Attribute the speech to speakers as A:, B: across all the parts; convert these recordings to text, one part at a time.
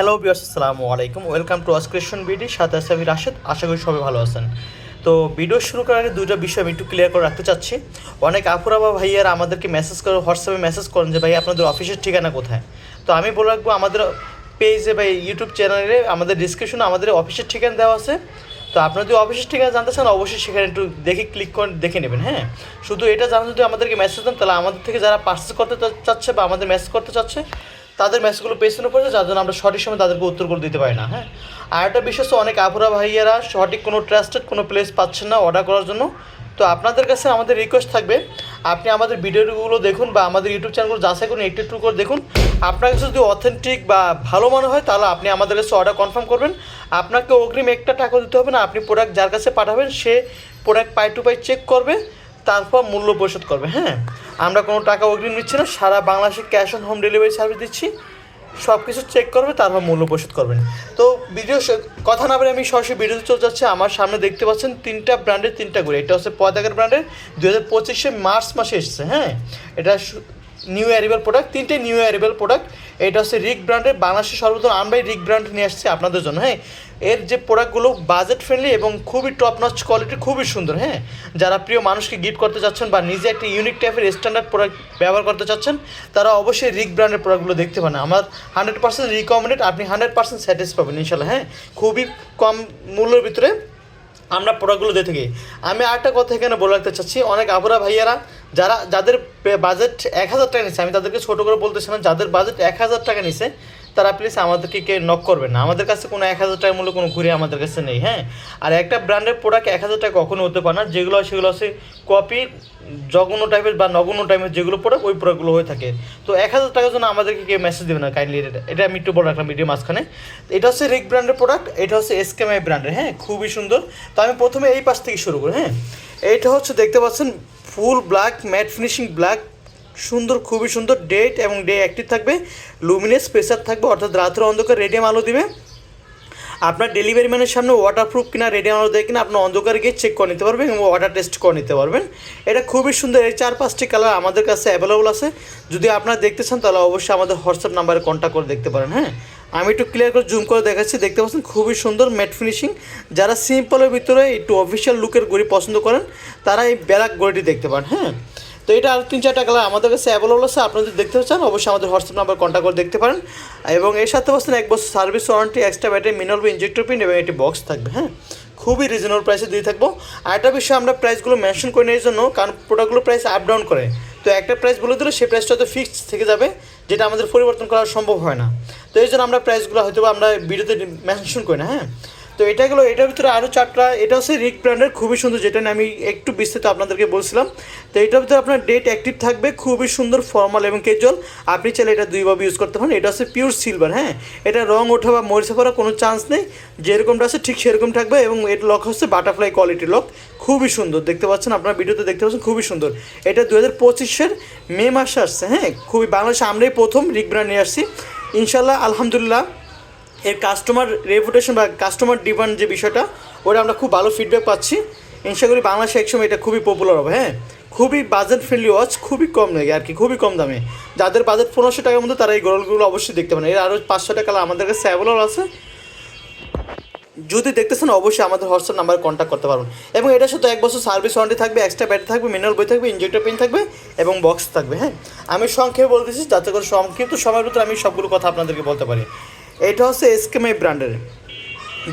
A: Hello বিয়াস আসসালামু আলাইকুম। Welcome to আসক্রেশন BD সাথে আছে আমি রাশেদ। আশা করি সবাই ভালো আছেন। তো ভিডিও শুরু করার আগে দুটো বিষয় আমি একটু ক্লিয়ার করে রাখতে চাচ্ছি। অনেক আপুরা বা ভাইয়ারা আমাদেরকে মেসেজ করে হোয়াটসঅ্যাপে মেসেজ করেন যে, ভাই, আপনাদের অফিসের ঠিকানা কোথায়? তো আমি বলে রাখব, আমাদের পেজে বা ইউটিউব চ্যানেলে আমাদের ডিসক্রিপশনে আমাদের অফিসের ঠিকানা দেওয়া আছে। তো আপনারা যদি অফিসের ঠিকানা জানতে চান, অবশ্যই সেখানে একটু দেখে ক্লিক করে, দেখে নেবেন হ্যাঁ? শুধু এটা জানা যদি আমাদেরকে মেসেজ দেন, তাহলে আমাদের থেকে যারা পার্সেস করতে চাচ্ছে বা আমাদের মেসেজ করতে চাচ্ছে তাদের মেসেজগুলো পেছনে পড়েছে, যার জন্য আমরা সঠিক সময় তাদেরকে উত্তরগুলো দিতে পারি না হ্যাঁ? আর একটা বিশেষ অনেক আপুরা ভাইয়ারা সঠিক কোনো ট্রাস্টেড কোনো প্লেস পাচ্ছেন না অর্ডার করার জন্য। তো আপনাদের কাছে আমাদের রিকোয়েস্ট থাকবে, আপনি আমাদের ভিডিওগুলো দেখুন বা আমাদের ইউটিউব চ্যানেলগুলো যাচাই করুন, একটু একটু করে দেখুন। আপনার কাছে যদি অথেন্টিক বা ভালো মনে হয়, তাহলে আপনি আমাদের কাছে অর্ডার কনফার্ম করবেন। আপনাকে অগ্রিম একটা টাকা দিতে হবে না, আপনি প্রোডাক্ট যার কাছে পাঠাবেন, সে প্রোডাক্ট পাই টু পাই চেক করবে। তারপর মূল্য পরিশোধ করবে হ্যাঁ? আমরা কোনো টাকা অগ্রিম নিচ্ছি না, সারা বাংলাদেশে cash on home delivery service দিচ্ছি সব কিছু চেক করবে, তারপর মূল্য পরিশোধ করবেন তো ভিডিও কথা না বলে আমি সরাসরি ভিডিওতে চলে যাচ্ছি, আমার সামনে দেখতে পাচ্ছেন তিনটা ব্র্যান্ডের তিনটা করে এটা হচ্ছে পদাকার ব্র্যান্ডের দু হাজার পঁচিশে মার্চ মাসে এসেছে হ্যাঁ? এটা নিউ অ্যারিবেল প্রোডাক্ট তিনটে নিউ অ্যারিবেল প্রোডাক্ট এটা হচ্ছে রিক ব্র্যান্ডের, বাংলাদেশের সর্বপ্রথম আমরাই রিক ব্র্যান্ড নিয়ে আসছি আপনাদের জন্য হ্যাঁ? এর যে প্রোডাক্টগুলো বাজেট ফ্রেন্ডলি এবং খুবই টপ নচ কোয়ালিটি খুবই সুন্দর হ্যাঁ? যারা প্রিয় মানুষকে গিফট করতে চাচ্ছেন বা নিজে একটা ইউনিক টাইপের স্ট্যান্ডার্ড প্রোডাক্ট ব্যবহার করতে চাচ্ছেন, তারা অবশ্যই রিক ব্র্যান্ডের প্রোডাক্টগুলো দেখতে পান আমার হান্ড্রেড পার্সেন্ট রিকমেন্ডেড আপনি হান্ড্রেড পার্সেন্ট স্যাটিস পাবেন ইনশাল্লাহ হ্যাঁ? খুবই কম মূল্যের ভিতরে আমরা প্রোডাক্টগুলো দিয়ে থাকি। আমি আরেকটা কথা এখানে বলে রাখতে চাচ্ছি, অনেক আবরা ভাইয়ারা যারা, যাদের বাজেট এক হাজার টাকা নিছে, আমি তাদেরকে ছোটো করে বলতেছি না যাদের বাজেট এক হাজার টাকা নিছে, তারা প্লিজ আমাদেরকে কে নক করবে না। আমাদের কাছে কোনো এক হাজার টাকার মূল্য কোনো ঘুরে আমাদের কাছে নেই হ্যাঁ? আর একটা ব্র্যান্ডের প্রোডাক্ট এক হাজার টাকা কখনো হতে পারে না, যেগুলো, সেগুলো হচ্ছে কপি জঘন্য টাইপের বা নগণ্য টাইপের যেগুলো প্রোডাক্ট ওই প্রোডাক্টগুলো হয়ে থাকে। তো এক হাজার টাকার জন্য আমাদেরকে কেউ মেসেজ দেবে না কাইন্ডলি এটা এটা আমি একটু বলে রাখলাম ভিডিও মাঝখানে। এটা হচ্ছে রিক ব্র্যান্ডের প্রোডাক্ট এটা হচ্ছে এসকেমআই ব্র্যান্ডের হ্যাঁ? খুবই সুন্দর। তো আমি প্রথমে এই পাশ থেকে শুরু করি হ্যাঁ? এইটা হচ্ছে দেখতে পাচ্ছেন, full black matte finishing black সুন্দর, খুবই সুন্দর ডেট এবং ডে অ্যাক্টিভ থাকবে লুমিনেস প্রেসার থাকবে, অর্থাৎ রাত্রে অন্ধকার রেডিয়াম আলো দিবে। আপনার ডেলিভারি ম্যানের সামনে ওয়াটারপ্রুফ কিনা রেডিয়াম আলো দেয় কিনা আপনার অন্ধকার গিয়ে চেক করে নিতে পারবেন এবং ওয়াটার টেস্ট করে নিতে পারবেন। এটা খুবই সুন্দর, এই চার পাঁচটি কালার আমাদের কাছে অ্যাভেলেবল আছে। যদি আপনারা দেখতে চান, তাহলে অবশ্যই আমাদের হোয়াটসঅ্যাপ নাম্বারে কন্ট্যাক্ট করে দেখতে পারেন হ্যাঁ? আমি একটু ক্লিয়ার করে জুম করে দেখাচ্ছি। দেখতে পাচ্ছেন খুবই সুন্দর ম্যাট ফিনিশিং যারা সিম্পলের ভিতরে একটু অফিসিয়াল লুকের গড়ি পছন্দ করেন, তারা এই ব্ল্যাক গড়িটি দেখতে পান হ্যাঁ? তো এটা আর তিন চারটা কালার আমাদের কাছে অ্যাভেলেবল আছে, আপনারা যদি দেখতে চান, অবশ্যই আমাদের হোয়াটসঅ্যাপ নাম্বার কন্ট্যাক্ট করে দেখতে পারেন। এবং এর সাথে পাচ্ছেন এক বছর service warranty extra battery mineral injector pin এবং একটি বক্স থাকবে হ্যাঁ? খুবই রিজনেবল প্রাইসে দিয়ে থাকব। আর একটা বিষয় আমরা প্রাইসগুলো মেনশন করে নেওয়ার জন্য, কারণ প্রোডাক্টগুলো প্রাইস আপ ডাউন করে। তো একটা প্রাইস বলে দিলে সেই প্রাইসটা হয়তো ফিক্সড থেকে যাবে, যেটা আমাদের পরিবর্তন করা সম্ভব হয় না। তো এই জন্য আমরা প্রাইসগুলো হয়তো আমরা ভিডিওতে মেনশন করি না হ্যাঁ? তো এটা গেলো, এটার ভিতরে আরও চারটা, এটা হচ্ছে রিক ব্র্যান্ডের খুবই সুন্দর, যেটা আমি একটু বিস্তারিত আপনাদেরকে বলছিলাম। তো এটার ভিতরে আপনার ডেট অ্যাক্টিভ থাকবে, খুবই সুন্দর ফর্মাল এবং কেজল আপনি চাইলে এটা দুইভাবে ইউজ করতে পারেন। এটা হচ্ছে পিওর সিলভার হ্যাঁ? এটা রং ওঠা বা মরিচা পড়ার কোনো চান্স নেই। যেরকমটা আছে ঠিক সেরকম থাকবে এবং এর লক হচ্ছে বাটারফ্লাই কোয়ালিটির লক খুবই সুন্দর, দেখতে পাচ্ছেন আপনার ভিডিওতে দেখতে পাচ্ছেন, খুবই সুন্দর। এটা দু হাজার পঁচিশের মে মাসে আসছে হ্যাঁ? খুবই বাংলাদেশে আমরাই প্রথম রিক ব্র্যান্ড নিয়ে আসছি। ইনশাল্লাহ আলহামদুলিল্লাহ, এর কাস্টমার রেপুটেশন বা কাস্টমার ডিমান্ড যে বিষয়টা, ওটা আমরা খুব ভালো ফিডব্যাক পাচ্ছি। ইনশা করি বাংলাদেশে একসময় এটা খুবই পপুলার হবে হ্যাঁ? খুবই বাজেট ফ্রেন্ডলি ওয়াচ খুবই কম লাগে আর কি, খুবই কম দামে। যাদের বাজেট পনেরোশো টাকার মধ্যে তারা এই গোলগুলো অবশ্যই দেখতে পারেন। এর আরও পাঁচশো টাকা আমাদের কাছে অ্যাভেলেবল আছে। যদি দেখতেছেন, অবশ্যই আমাদের হোয়াটসঅ্যাপ নাম্বারে কন্ট্যাক্ট করতে পারবেন। এবং এটা সাথে এক বছর সার্ভিস ওয়ারেন্টি থাকবে এক্সট্রা ব্যাটারি থাকবে মিনারেল বই থাকবে ইঞ্জেক্টর পেন থাকবে এবং বক্স থাকবে হ্যাঁ? আমি সংক্ষেপে বলতেছি যাতে করে সংক্ষিপ্ত সময়ের ভিতরে আমি সবগুলো কথা আপনাদেরকে বলতে পারি। এটা হচ্ছে এসকেমআই ব্র্যান্ডের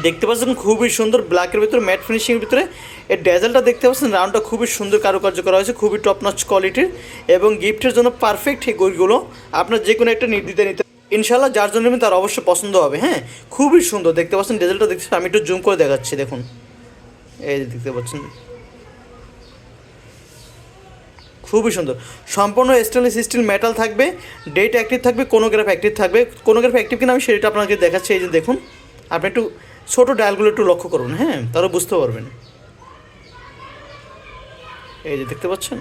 A: দেখতে পাচ্ছেন, খুবই সুন্দর ব্ল্যাকের ভিতরে ম্যাট ফিনিশিংয়ের ভিতরে। এর ড্যাজেলটা দেখতে পাচ্ছেন রাউন্ডটা খুবই সুন্দর কারুকার্য করা হয়েছে, খুবই টপ নচ কোয়ালিটির এবং গিফটের জন্য পারফেক্ট এই গড়িগুলো আপনার যে কোনো একটা নির্দিতে নিতে ইনশাল্লাহ যার জন্য তার অবশ্যই পছন্দ হবে হ্যাঁ? খুবই সুন্দর, দেখতে পাচ্ছেন ডেজেলটা দেখতে আমি একটু জুম করে দেখাচ্ছি, দেখুন। এই দেখতে পাচ্ছেন। খুবই সুন্দর। সম্পূর্ণ স্টেনলেস স্টিল মেটাল থাকবে ডেট অ্যাক্টিভ থাকবে কোনোগ্রাফ অ্যাক্টিভ থাকবে। কোনোগ্রাফ অ্যাক্টিভ কিনা আমি সেটা আপনাকে দেখাচ্ছি, এই যে দেখুন। আপনি একটু ছোটো ডায়ালগুলো একটু লক্ষ্য করুন হ্যাঁ? তাহলে বুঝতে পারবেন। এই যে দেখতে পাচ্ছেন?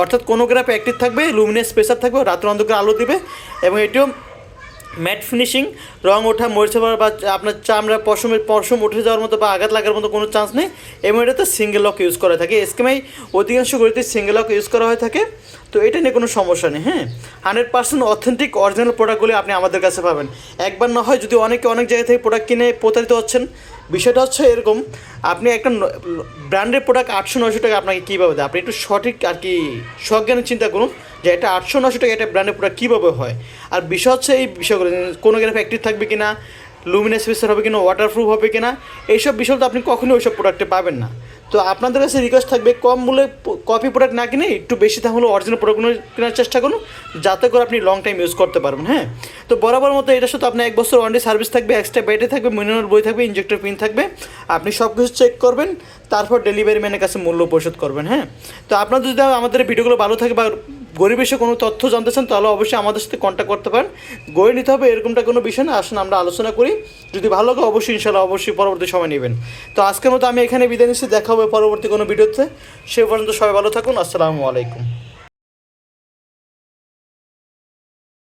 A: অর্থাৎ কোনো গ্রাফ অ্যাক্টিভ থাকবে লুমিনেস প্রেসার থাকবে, রাত্র অন্ধকার আলো দেবে এবং এটিও ম্যাট ফিনিশিং রং ওঠা, মরিচা বা আপনার চামড়া পশমের পশম উঠে যাওয়ার মতো বা আঘাত লাগার মতো কোনো চান্স নেই এবং এটাতে সিঙ্গেল লক ইউজ করা থাকে। এসকেমাই অধিকাংশ গড়িতে সিঙ্গেল লক ইউজ করা হয়ে থাকে। তো এটা নিয়ে কোনো সমস্যা নেই হ্যাঁ? হান্ড্রেড পার্সেন্ট অথেন্টিক অরিজিনাল প্রোডাক্টগুলি আপনি আমাদের কাছে পাবেন। একবার না হয় যদি অনেকে অনেক জায়গা থেকে প্রোডাক্ট কিনে প্রতারিত হচ্ছেন, বিষয়টা হচ্ছে এরকম, আপনি একটা ব্র্যান্ডের প্রোডাক্ট আটশো নশো টাকা আপনাকে কীভাবে দেয়? আপনি একটু সঠিক আর কি সজ্ঞানে চিন্তা করুন যে এটা আটশো নশো টাকা এটা ব্র্যান্ডের প্রোডাক্ট কীভাবে হয়। আর বিষয় হচ্ছে এই বিষয়গুলো, কোনো গ্রাফ অ্যাক্টিভ থাকবে কিনা লুমিনাস ফেসার হবে কিনা ওয়াটারপ্রুফ হবে কিনা, এইসব বিষয় তো আপনি কখনোই ওইসব প্রোডাক্টে পাবেন না। তো আপনাদের কাছে রিকোয়েস্ট থাকবে, কম মূল্যে কপি প্রোডাক্ট না কিনে একটু বেশি দাম হলে অরিজিনাল প্রোডাক্টগুলো কেনার চেষ্টা করুন, যাতে করে আপনি লং টাইম ইউজ করতে পারবেন হ্যাঁ? তো বরাবর মতো এটার সাথে আপনার এক বছর ওয়ারেন্টি সার্ভিস থাকবে এক্সট্রা ব্যাটারি থাকবে মিনিমাম বই থাকবে ইঞ্জেক্টর পিন থাকবে, আপনি সব কিছু চেক করবেন, তারপর ডেলিভারি ম্যানের কাছে মূল্য পরিশোধ করবেন হ্যাঁ? তো আপনাদের যদি আমাদের ভিডিওগুলো ভালো থাকে বা গরিব এসে কোনো তথ্য জানতে চান, তাহলে অবশ্যই আমাদের সাথে কন্ট্যাক্ট করতে পারেন। গড়ে নিতে হবে এরকমটা কোনো বিষয় না। আসুন, আমরা আলোচনা করি। যদি ভালো লাগে, অবশ্যই ইনশাল্লাহ অবশ্যই পরবর্তী সময় নেবেন। তো আজকের মতো আমি এখানে বিদায় নিচ্ছি। দেখা হবে পরবর্তী কোনো ভিডিওতে। সে পর্যন্ত সবাই ভালো থাকুন। আসসালামু আলাইকুম।